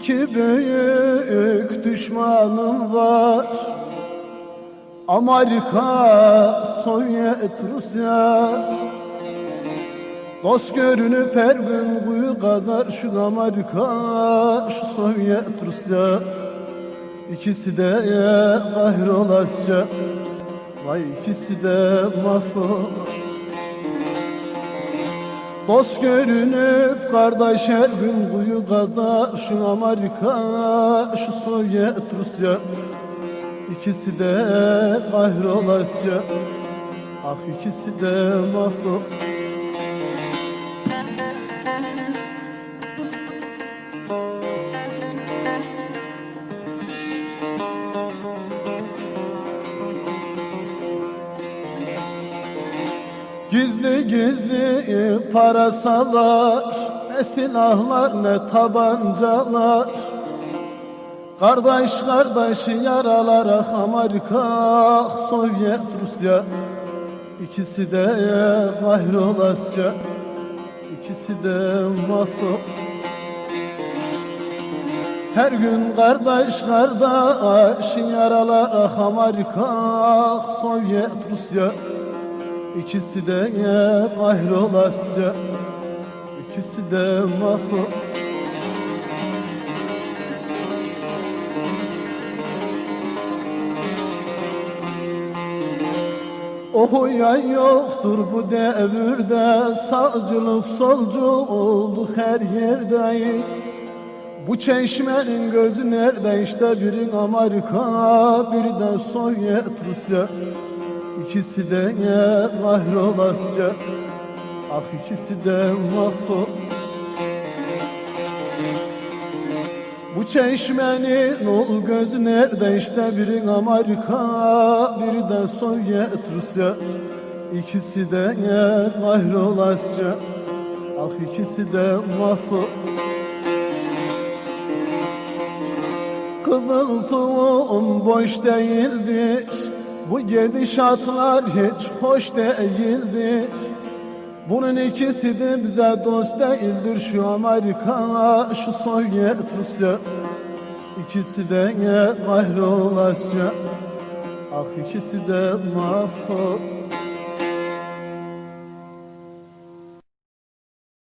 İki büyük düşmanım var. Amerika, Sovyet, Rusya. Dost görünüp her gün kuyu kazar Şu Amerika, şu Sovyet, Rusya. İkisi de kahrolasça Vay ikisi de mahvolasça Dost görünüp kardeş her gün kuyu kazar. Şu Amerika, şu Sovyet, Rusya. İkisi de kahrolasça Ah ikisi de mahvol Gizli gizli para salar Ne silahlar ne tabancalar. Kardeş kardeş yaralar ah Amerika Sovyet Rusya. İkisi de kahrolasça İkisi de mahvol her gün kardeş kardeş yaralar ah Amerika Sovyet Rusya İkisi de kahrolasca İkisi de mahvol Ohuyan yoktur bu devirde Sağcılık solculuk her yerde. Bu çeşmenin gözü nerede? İşte biri Amerika Biri de Sovyet Rusya İkisi de kahrolasca Ah ikisi de mahvol. Bu çeşmenin ol gözü nerede? İşte biri Amerika Biri de Sovyet Rusya. İkisi de kahrolasca Ah ikisi de mahvol. Kızıl tuğum boş değildir Bu gidişatlar hiç hoş değildir Bunun ikisi de bize dost değildir. Şu Amerika, şu Sovyet Rusya. İkisi de kahrolasca Ah ikisi de mahvol